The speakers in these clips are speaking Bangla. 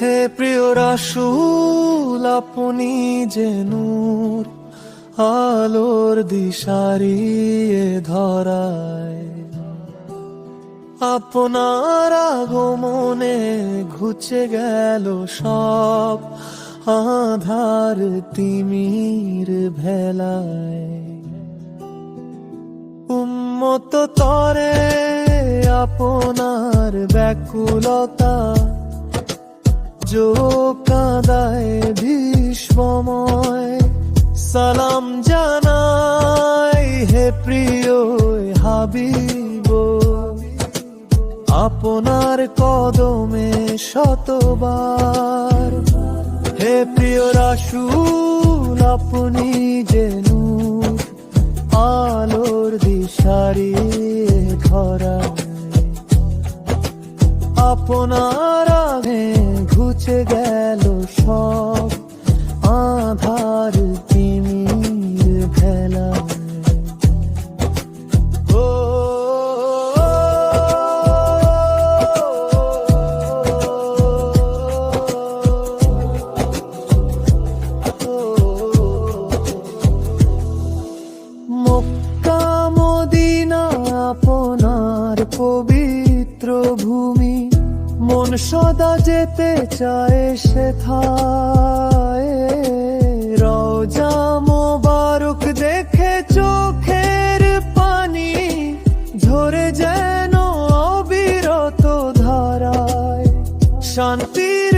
হে প্রিয় রাসূল, আপনি যে নূর আলোর দিশারি এ ধরায়। আপনার আগমনে ঘুচে গেল সব আধার তিমির ভেলায়। উম্মত তরে আপনার ব্যাকুলতা যো কাদায় ভীষ্মময়। সালাম জানাই হে প্রিয় হাবিব। আপনার কদমে শতবার। হে প্রিয় রাসূল, আপনি নূর আলোর দিশারি ধরায়। আপনার আগে ঘুচে গেল সব আধার তিমির ভেলায় ও মক্কা মদিনা আপনার পবিত্র ভূমি মন সদা যেতে চায় সে থায় রওজা মোবারক দেখে চোখের পানি ঝরে যেন অবিরত ধারায়। শান্তির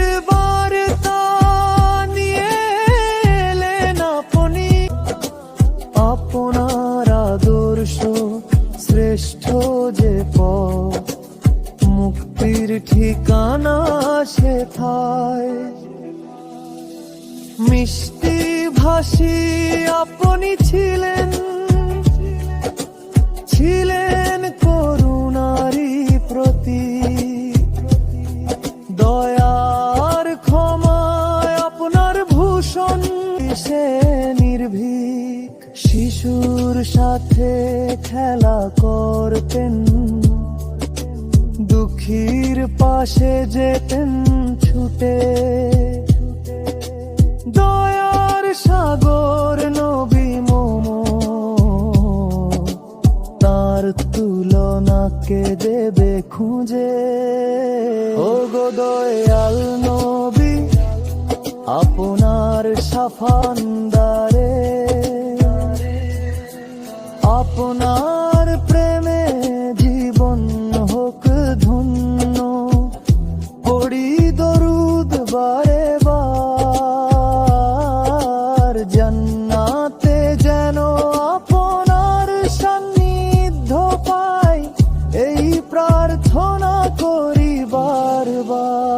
মুক্তির ঠিকানা সেথায়। মিষ্টি ভাষী আপনি ছিলেন ছিলেন করুণারি প্রতি দয়ার ক্ষমায় আপনার ভূষণ, সে নির্ভীক। শিশুর সাথে খেলা করতেন। দুঃখীর পাশে যেতেন ছুটে। দয়ার সাগর নবী মোম, তার তুলনাকে দেবে খুঁজে। ও গো দয়াল নবী, আপনার সাফান্দারে আপনার প্রার্থনা করি বারবার।